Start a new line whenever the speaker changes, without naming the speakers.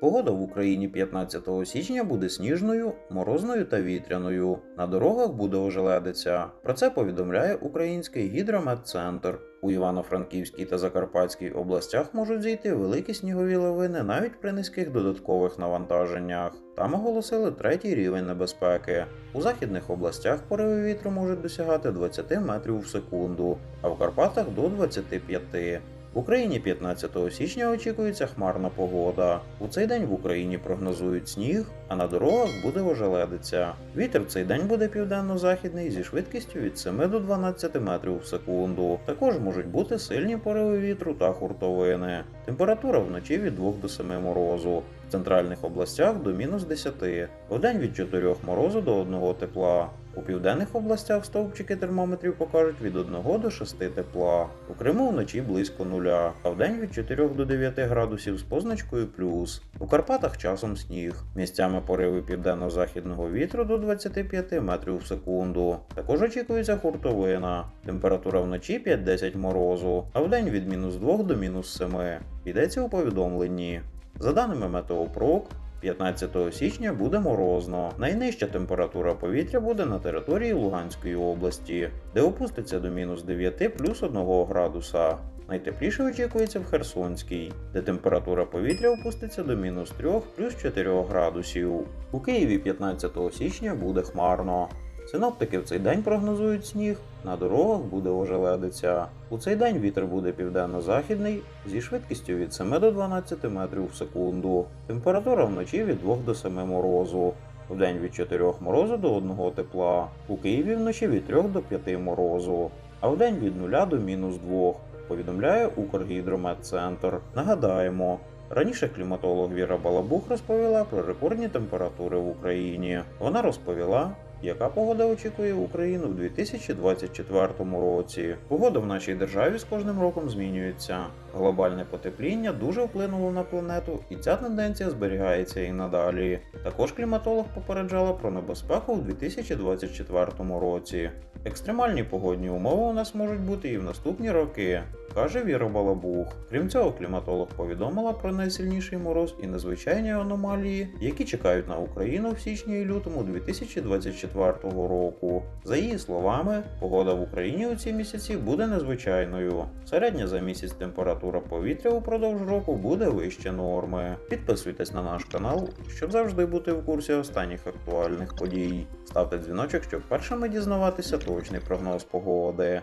Погода в Україні 15 січня буде сніжною, морозною та вітряною. На дорогах буде ожеледиця. Про це повідомляє Український гідрометцентр. У Івано-Франківській та Закарпатській областях можуть зійти великі снігові лавини навіть при низьких додаткових навантаженнях. Там оголосили третій рівень небезпеки. У західних областях пориви вітру можуть досягати 20 метрів в секунду, а в Карпатах до 25. В Україні 15 січня очікується хмарна погода. У цей день в Україні прогнозують сніг, а на дорогах буде ожеледиця. Вітер в цей день буде південно-західний зі швидкістю від 7 до 12 метрів в секунду. Також можуть бути сильні пориви вітру та хуртовини. Температура вночі від 2 до 7 морозу. В центральних областях до мінус 10. Вдень від 4 морозу до 1 тепла. У південних областях стовпчики термометрів покажуть від 1 до 6 тепла. У Криму вночі близько нуля, а вдень від 4 до 9 градусів з позначкою плюс. У Карпатах часом сніг. Місцями пориви південно-західного вітру до 25 метрів в секунду. Також очікується хуртовина. Температура вночі 5-10 морозу, а вдень від мінус 2 до мінус 7. Йдеться у повідомленні. За даними Метеопрок, 15 січня буде морозно. Найнижча температура повітря буде на території Луганської області, де опуститься до мінус 9 плюс 1 градуса. Найтепліше очікується в Херсонській, де температура повітря опуститься до мінус 3 плюс 4 градусів. У Києві 15 січня буде хмарно. Синоптики в цей день прогнозують сніг, на дорогах буде ожеледиця. У цей день вітер буде південно-західний зі швидкістю від 7 до 12 метрів в секунду. Температура вночі від 2 до 7 морозу. Вдень від 4 морозу до 1 тепла. У Києві вночі від 3 до 5 морозу, а вдень від 0 до мінус 2, повідомляє Укргідрометцентр. Нагадаємо, Раніше кліматолог Віра Балабух розповіла про рекордні температури в Україні. Вона розповіла, яка погода очікує Україну в 2024 році. Погода в нашій державі з кожним роком змінюється. Глобальне потепління дуже вплинуло на планету, і ця тенденція зберігається і надалі. Також кліматолог попереджала про небезпеку у 2024 році. Екстремальні погодні умови у нас можуть бути і в наступні роки. Каже Віра Балабух. Крім цього, кліматолог повідомила про найсильніший мороз і незвичайні аномалії, які чекають на Україну в січні і лютому 2024 року. За її словами, погода в Україні у ці місяці буде незвичайною. Середня за місяць температура повітря упродовж року буде вище норми. Підписуйтесь на наш канал, щоб завжди бути в курсі останніх актуальних подій. Ставте дзвіночок, щоб першими дізнаватися точний прогноз погоди.